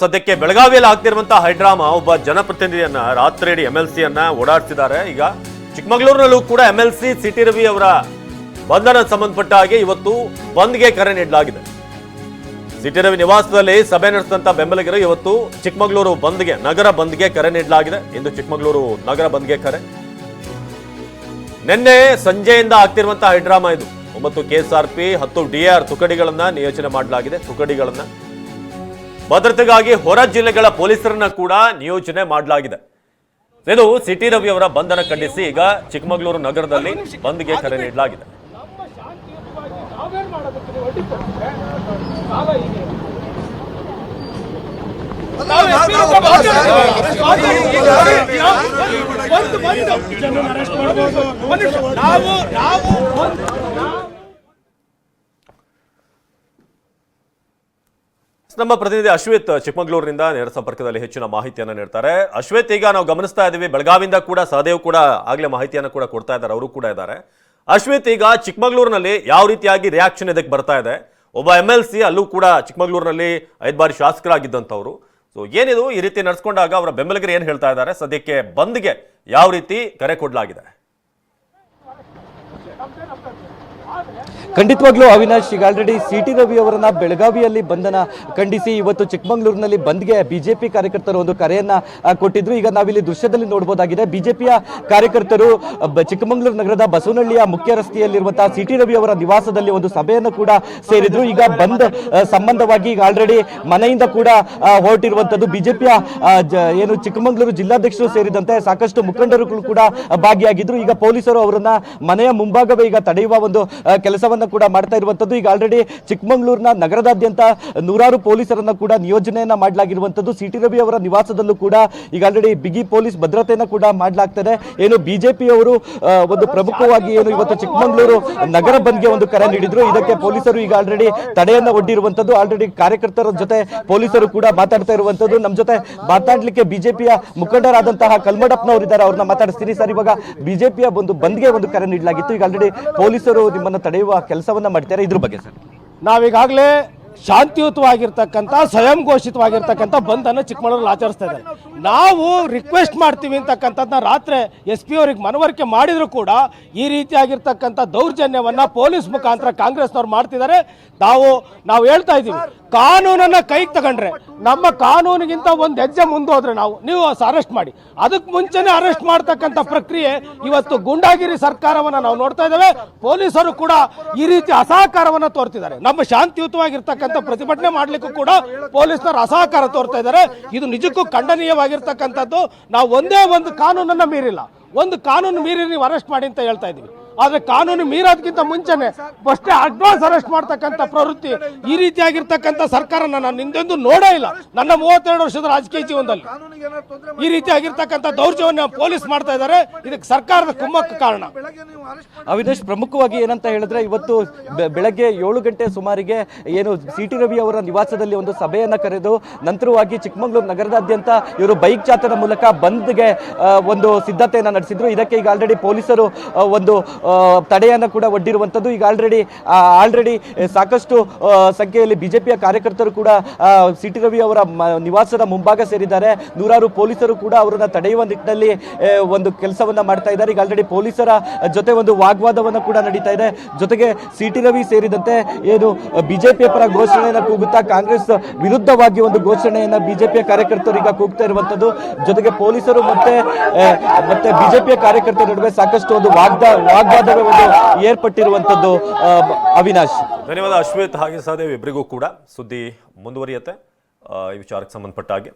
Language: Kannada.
ಸದ್ಯಕ್ಕೆ ಬೆಳಗಾವಿಯಲ್ಲಿ ಆಗ್ತಿರುವಂತಹ ಹೈಡ್ರಾಮಾ ಒಬ್ಬ ಜನಪ್ರತಿನಿಧಿಯನ್ನ ರಾತ್ರಿ ಇಡೀ ಎಂ ಎಲ್ ಸಿ ಅನ್ನ ಓಡಾಡ್ತಿದ್ದಾರೆ ಈಗ ಚಿಕ್ಕಮಗಳೂರಿನಲ್ಲೂ ಕೂಡ M L C C T Ravi ಬಂಧನ ಸಂಬಂಧಪಟ್ಟ ಹಾಗೆ ಇವತ್ತು ಬಂದ್ಗೆ ಕರೆ ನೀಡಲಾಗಿದೆ. ಸಿಟಿ ರವಿ ನಿವಾಸದಲ್ಲಿ ಸಭೆ ನಡೆಸಿದಂತಹ ಬೆಂಬಲಿಗರು ಇವತ್ತು ಚಿಕ್ಕಮಗಳೂರು ಬಂದ್ಗೆ, ನಗರ ಬಂದ್ಗೆ ಕರೆ ನೀಡಲಾಗಿದೆ. ಇಂದು ಚಿಕ್ಕಮಗಳೂರು ನಗರ ಬಂದ್ಗೆ ಕರೆ. ನಿನ್ನೆ ಸಂಜೆಯಿಂದ ಆಗ್ತಿರುವಂತಹ ಹೈಡ್ರಾಮಾ ಇದು. ಒಂಬತ್ತು ಕೆಎಸ್ಆರ್ಪಿ, ಹತ್ತು ಡಿಆರ್ ತುಕಡಿಗಳನ್ನ ನಿಯೋಜನೆ ಮಾಡಲಾಗಿದೆ. ತುಕಡಿಗಳನ್ನ ಭದ್ರತೆಗಾಗಿ ಹೊರ ಜಿಲ್ಲೆಗಳ ಪೊಲೀಸರನ್ನ ಕೂಡ ನಿಯೋಜನೆ ಮಾಡಲಾಗಿದೆ. ಇದು ಸಿಟಿ ರವಿ ಅವರ ಬಂಧನ ಖಂಡಿಸಿ ಈಗ ಚಿಕ್ಕಮಗಳೂರು ನಗರದಲ್ಲಿ ಬಂದ್ಗೆ ಕರೆ ನೀಡಲಾಗಿದೆ. ನಾವು ನಾವು SP ಹತ್ರ ಒಂದು ಒಂದು ಜನರನ್ನ ಅರೆಸ್ಟ್ ಮಾಡ್ಬೋದು ಒಂದು ನಿಮಿಷ. ನಾವು ನಾವು ಒಂದು ನಮ್ಮ ಪ್ರತಿನಿಧಿ ಅಶ್ವೇತ್ ಚಿಕ್ಕಮಗಳೂರಿನಿಂದ ನೇರ ಸಂಪರ್ಕದಲ್ಲಿ ಹೆಚ್ಚಿನ ಮಾಹಿತಿಯನ್ನು ನೀಡ್ತಾರೆ. ಅಶ್ವೇತ್, ಈಗ ನಾವು ಗಮನಿಸ್ತಾ ಇದ್ದೀವಿ, ಬೆಳಗಾವಿಯಿಂದ ಕೂಡ ಸಹದೇವ್ ಕೂಡ ಆಗಲೇ ಮಾಹಿತಿಯನ್ನು ಕೂಡ ಕೊಡ್ತಾ ಇದ್ದಾರೆ, ಅವರು ಕೂಡ ಇದ್ದಾರೆ. ಅಶ್ವೇತ್, ಈಗ ಚಿಕ್ಕಮಗಳೂರಿನಲ್ಲಿ ಯಾವ ರೀತಿಯಾಗಿ ರಿಯಾಕ್ಷನ್ ಇದಕ್ಕೆ ಬರ್ತಾ ಇದೆ? ಒಬ್ಬ ಎಂ ಎಲ್ ಸಿ ಅಲ್ಲೂ ಕೂಡ ಚಿಕ್ಕಮಗಳೂರಿನಲ್ಲಿ ಐದು ಬಾರಿ ಶಾಸಕರಾಗಿದ್ದಂಥವ್ರು. ಸೊ ಏನಿದು? ಈ ರೀತಿ ನಡೆಸ್ಕೊಂಡಾಗ ಅವರ ಬೆಂಬಲಿಗರು ಏನು ಹೇಳ್ತಾ ಇದ್ದಾರೆ? ಸದ್ಯಕ್ಕೆ ಬಂದ್ಗೆ ಯಾವ ರೀತಿ ಕರೆ ಕೊಡಲಾಗಿದೆ? ಖಂಡಿತವಾಗ್ಲೂ ಅವಿನಾಶ್ ಈಗ ಆಲ್ರೆಡಿ ಸಿ ಟಿ ರವಿ ಅವರನ್ನ ಬೆಳಗಾವಿಯಲ್ಲಿ ಬಂಧನ ಖಂಡಿಸಿ. ಇವತ್ತು ಚಿಕ್ಕಮಗಳೂರಿನಲ್ಲಿ ಬಂದ್ಗೆ ಬಿಜೆಪಿ ಕಾರ್ಯಕರ್ತರು ಒಂದು ಕರೆಯನ್ನ ಕೊಟ್ಟಿದ್ರು. ಈಗ ನಾವಿಲ್ಲಿ ದೃಶ್ಯದಲ್ಲಿ ನೋಡಬಹುದಾಗಿದೆ ಬಿಜೆಪಿಯ ಕಾರ್ಯಕರ್ತರು ಚಿಕ್ಕಮಗಳೂರು ನಗರದ ಬಸವನಹಳ್ಳಿಯ ಮುಖ್ಯ ರಸ್ತೆಯಲ್ಲಿರುವಂತಹ ಸಿ ಟಿ ರವಿ ಅವರ ನಿವಾಸದಲ್ಲಿ ಒಂದು ಸಭೆಯನ್ನು ಕೂಡ ಸೇರಿದ್ರು. ಈಗ ಬಂದ್ ಸಂಬಂಧವಾಗಿ ಈಗ ಆಲ್ರೆಡಿ ಮನೆಯಿಂದ ಕೂಡ ಹೊರಟಿರುವಂತದ್ದು ಬಿಜೆಪಿಯ ಏನು ಚಿಕ್ಕಮಗಳೂರು ಜಿಲ್ಲಾಧ್ಯಕ್ಷರು ಸೇರಿದಂತೆ ಸಾಕಷ್ಟು ಮುಖಂಡರು ಕೂಡ ಭಾಗಿಯಾಗಿದ್ರು. ಈಗ ಪೊಲೀಸರು ಅವರನ್ನ ಮನೆಯ ಮುಂಭಾಗವೇ ಈಗ ತಡೆಯುವ ಒಂದು ಕೆಲಸವನ್ನ ಕೂಡ ಮಾಡ್ತಾ ಇರುವಂಥದ್ದು. ಈಗ ಆಲ್ರೆಡಿ ಚಿಕ್ಕಮಗಳೂರಿನ ನಗರದಾದ್ಯಂತ ನೂರಾರು ಪೊಲೀಸರನ್ನ ಕೂಡ ನಿಯೋಜನೆಯನ್ನ ಮಾಡಲಾಗಿರುವಂಥದ್ದು. ಸಿ ಟಿ ರವಿ ಅವರ ನಿವಾಸದಲ್ಲೂ ಕೂಡ ಈಗ ಆಲ್ರೆಡಿ ಬಿಗಿ ಪೊಲೀಸ್ ಭದ್ರತೆಯನ್ನು ಕೂಡ ಮಾಡಲಾಗ್ತದೆ. ಏನು ಬಿಜೆಪಿ ಅವರು ಆ, ಒಂದು ಪ್ರಮುಖವಾಗಿ ಏನು ಇವತ್ತು ಚಿಕ್ಕಮಗಳೂರು ನಗರ ಬಂದ್ಗೆ ಒಂದು ಕರೆ ನೀಡಿದ್ರು. ಇದಕ್ಕೆ ಪೊಲೀಸರು ಈಗ ಆಲ್ರೆಡಿ ತಡೆಯನ್ನ ಒಡ್ಡಿರುವಂಥದ್ದು. ಆಲ್ರೆಡಿ ಕಾರ್ಯಕರ್ತರ ಜೊತೆ ಪೊಲೀಸರು ಕೂಡ ಮಾತಾಡ್ತಾ ಇರುವಂಥದ್ದು. ನಮ್ಮ ಜೊತೆ ಮಾತಾಡ್ಲಿಕ್ಕೆ ಬಿಜೆಪಿಯ ಮುಖಂಡರಾದಂತಹ ಕಲ್ಮಡಪ್ಪನವರಿದ್ದಾರೆ. ಅವ್ರನ್ನ ಮಾತಾಡಿಸ್ತೀನಿ ಸರ್. ಇವಾಗ ಬಿಜೆಪಿಯ ಒಂದು ಬಂದ್ಗೆ ಒಂದು ಕರೆ ನೀಡಲಾಗಿತ್ತು. ಈಗ ಆಲ್ರೆಡಿ ಪೊಲೀಸರು ನಿಮ್ಮನ್ನ ತಡೆಯುವ ಕೆಲಸವನ್ನು ಮಾಡ್ತಾರೆ ಇದ್ರ ಬಗ್ಗೆ ಸರ್. ನಾವೀಗಾಗಲೇ ಶಾಂತಿಯುತವಾಗಿರ್ತಕ್ಕಂಥ ಸ್ವಯಂ ಘೋಷಿತವಾಗಿರ್ತಕ್ಕಂಥ ಬಂದನ್ನು ಚಿಕ್ಕಮಗಳೂರಲ್ಲಿ ಆಚರಿಸ್ತಾ ಇದ್ದಾರೆ. ನಾವು ರಿಕ್ವೆಸ್ಟ್ ಮಾಡ್ತೀವಿ ಅಂತಕ್ಕಂಥದ್ದನ್ನ ರಾತ್ರಿ ಎಸ್ ಪಿ ಅವ್ರಿಗೆ ಮನವರಿಕೆ ಮಾಡಿದರೂ ಕೂಡ ಈ ರೀತಿಯಾಗಿರ್ತಕ್ಕಂಥ ದೌರ್ಜನ್ಯವನ್ನ ಪೊಲೀಸ್ ಮುಖಾಂತರ ಕಾಂಗ್ರೆಸ್ನವ್ರು ಮಾಡ್ತಿದ್ದಾರೆ. ನಾವು ನಾವು ಹೇಳ್ತಾ ಇದ್ದೀವಿ, ಕಾನೂನನ್ನ ಕೈಗೆ ತಗೊಂಡ್ರೆ ನಮ್ಮ ಕಾನೂನಿಗಿಂತ ಒಂದು ಹೆಜ್ಜೆ ಮುಂದೋದ್ರೆ ನಾವು, ನೀವು ಅರೆಸ್ಟ್ ಮಾಡಿ. ಅದಕ್ಕೆ ಮುಂಚೆನೆ ಅರೆಸ್ಟ್ ಮಾಡ್ತಕ್ಕಂಥ ಪ್ರಕ್ರಿಯೆ ಇವತ್ತು ಗುಂಡಾಗಿರಿ ಸರ್ಕಾರವನ್ನ ನಾವು ನೋಡ್ತಾ ಇದ್ದೇವೆ. ಪೊಲೀಸರು ಕೂಡ ಈ ರೀತಿ ಅಸಹಕಾರವನ್ನು ತೋರ್ತಿದ್ದಾರೆ. ನಮ್ಮ ಶಾಂತಿಯುತವಾಗಿರ್ತಕ್ಕಂಥ ಪ್ರತಿಭಟನೆ ಮಾಡ್ಲಿಕ್ಕೂ ಕೂಡ ಪೊಲೀಸರು ಅಸಹಕಾರ ತೋರ್ತಾ ಇದ್ದಾರೆ. ಇದು ನಿಜಕ್ಕೂ ಖಂಡನೀಯವಾಗಿರ್ತಕ್ಕಂಥದ್ದು. ನಾವು ಒಂದೇ ಒಂದು ಕಾನೂನನ್ನ ಮೀರಿಲ್ಲ. ಒಂದು ಕಾನೂನು ಮೀರಿ ನೀವು ಅರೆಸ್ಟ್ ಮಾಡಿ ಅಂತ ಹೇಳ್ತಾ ಇದೀವಿ ಆದ್ರೆ ಕಾನೂನು ಮೀರೋದಕ್ಕಿಂತ ಮುಂಚೆನೆ ಫಸ್ಟೇ ಅಡ್ವಾನ್ಸ್ ಅರೆಸ್ಟ್ ಮಾಡ್ತಕ್ಕಂಥ ಪ್ರವೃತ್ತಿ ಈ ರೀತಿಯಾಗಿರ್ತಕ್ಕಂಥ ಸರ್ಕಾರ ನಾನು ಹಿಂದೆಂದೂ ನೋಡೇ ಇಲ್ಲ. ನನ್ನ ಮೂವತ್ತೆರಡು ವರ್ಷದ ರಾಜಕೀಯ ಜೀವನದಲ್ಲಿ ಈ ರೀತಿಯಾಗಿರ್ತಕ್ಕಂಥ ದೌರ್ಜನ್ಯ ಪೊಲೀಸ್ ಮಾಡ್ತಾ ಇದ್ದಾರೆ. ಇದಕ್ಕೆ ಸರ್ಕಾರದ ಕುಮ್ಮಕ್ಕ ಕಾರಣ. ಅವಿನಾಶ್ ಪ್ರಮುಖವಾಗಿ ಏನಂತ ಹೇಳಿದ್ರೆ ಇವತ್ತು ಬೆಳಗ್ಗೆ ಏಳು ಗಂಟೆ ಸುಮಾರಿಗೆ ಏನು ಸಿ ಟಿ ರವಿ ಅವರ ನಿವಾಸದಲ್ಲಿ ಒಂದು ಸಭೆಯನ್ನು ಕರೆದು ನಂತರವಾಗಿ ಚಿಕ್ಕಮಗಳೂರು ನಗರದಾದ್ಯಂತ ಇವರು ಬೈಕ್ ಜಾಥದ ಮೂಲಕ ಬಂದ್ಗೆ ಒಂದು ಸಿದ್ಧತೆಯನ್ನು ನಡೆಸಿದ್ರು. ಇದಕ್ಕೆ ಈಗ ಆಲ್ರೆಡಿ ಪೊಲೀಸರು ಒಂದು ತಡೆಯನ್ನ ಕೂಡ ಒಡ್ಡಿರುವಂಥದ್ದು ಈಗ ಆಲ್ರೆಡಿ ಆಲ್ರೆಡಿ ಸಾಕಷ್ಟು ಸಂಖ್ಯೆಯಲ್ಲಿ ಬಿಜೆಪಿಯ ಕಾರ್ಯಕರ್ತರು ಕೂಡ ಸಿ ಟಿ ರವಿ ಅವರ ನಿವಾಸದ ಮುಂಭಾಗ ಸೇರಿದ್ದಾರೆ. ನೂರಾರು ಪೊಲೀಸರು ಕೂಡ ಅವರನ್ನು ತಡೆಯುವ ನಿಟ್ಟಿನಲ್ಲಿ ಒಂದು ಕೆಲಸವನ್ನ ಮಾಡ್ತಾ ಇದ್ದಾರೆ. ಈಗ ಆಲ್ರೆಡಿ ಪೊಲೀಸರ ಜೊತೆ ಒಂದು ವಾಗ್ವಾದವನ್ನು ಕೂಡ ನಡೀತಾ ಇದೆ. ಜೊತೆಗೆ ಸಿ ಟಿ ರವಿ ಸೇರಿದಂತೆ ಏನು ಬಿಜೆಪಿಯ ಪರ ಘೋಷಣೆಯನ್ನು ಕೂಗುತ್ತಾ ಕಾಂಗ್ರೆಸ್ ವಿರುದ್ಧವಾಗಿ ಒಂದು ಘೋಷಣೆಯನ್ನು ಬಿಜೆಪಿಯ ಕಾರ್ಯಕರ್ತರು ಈಗ ಕೂಗ್ತಾ ಇರುವಂಥದ್ದು ಜೊತೆಗೆ ಪೊಲೀಸರು ಮತ್ತೆ ಮತ್ತೆ ಬಿಜೆಪಿಯ ಕಾರ್ಯಕರ್ತರ ನಡುವೆ ಸಾಕಷ್ಟು ಒಂದು ವಾಗ್ದ ವಾಗ್ವಾದವೇ ಒಂದು ಏರ್ಪಟ್ಟಿರುವಂತದ್ದು ಅವಿನಾಶ್. ಧನ್ಯವಾದ ಅಶ್ವೇತ್, ಹಾಗೆ ಸಹದೇವ್ ಇಬ್ಬರಿಗೂ ಕೂಡ ಸುದ್ದಿ ಮುಂದುವರಿಯತ್ತೆ. ಈ ವಿಚಾರಕ್ಕೆ ಸಂಬಂಧಪಟ್ಟ ಹಾಗೆ.